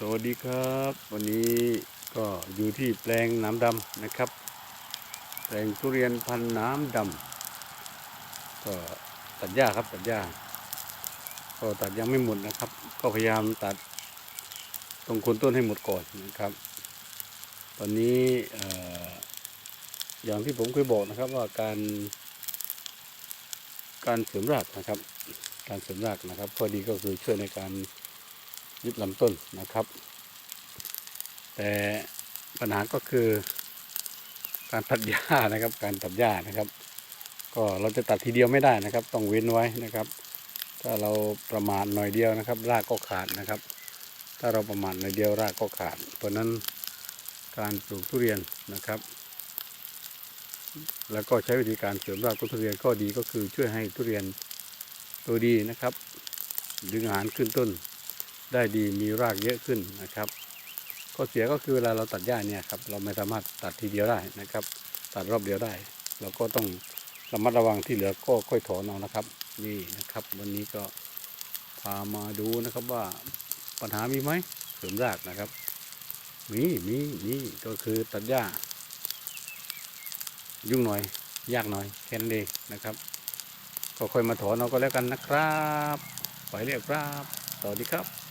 สวัสดีครับ วันนี้ก็อยู่ที่แปลงน้ำดำนะครับ แปลงทุเรียนพันน้ำดำก็ตัดหญ้าครับตัดหญ้าก็ตัดยังไม่หมดนะครับ ก็พยายามตัดตรงคนต้นให้หมดก่อนนะครับ ตอนนี้เอ่ออย่างที่ผมเคยบอกนะครับว่าการการเสริมรากนะครับ การเสริมรากนะครับข้อดีก็คือช่วยในการ ยึดลำต้นนะครับ แต่ปัญหาก็คือการตัดหญ้านะครับ การตัดหญ้านะครับ ก็เราจะตัดทีเดียวไม่ได้นะครับ ต้องเว้นไว้นะครับ ถ้าเราประมาทหน่อยเดียวนะครับ รากก็ขาดนะครับ ถ้าเราประมาทหน่อยเดียวรากก็ขาดเพราะนั้นการปลูกทุเรียนนะครับ แล้วก็ใช้วิธีการเสริมรากทุเรียนข้อดีก็คือช่วยให้ทุเรียนตัวดีนะครับ ดึงอาหารขึ้นต้น ได้ดีมีรากเยอะขึ้นนะครับข้อเสียก็คือเวลาเราตัดหญ้าเนี่ยครับเราไม่สามารถตัดทีเดียวได้นะครับ ตัดรอบเดียวได้ เราก็ต้องระมัดระวังที่เหลือก็ค่อยถอนเอานะครับ นี่นะครับ วันนี้ก็พามาดูนะครับว่าปัญหามีไหมเสริมรากนะครับ มีมีมีก็คือตัดหญ้า ยุ่งหน่อย ยากหน่อยแค่นั้นเองนะครับ ก็ค่อยมาถอนเอาก็แล้วกันนะครับ ไปเรียกครับสวัสดีครับ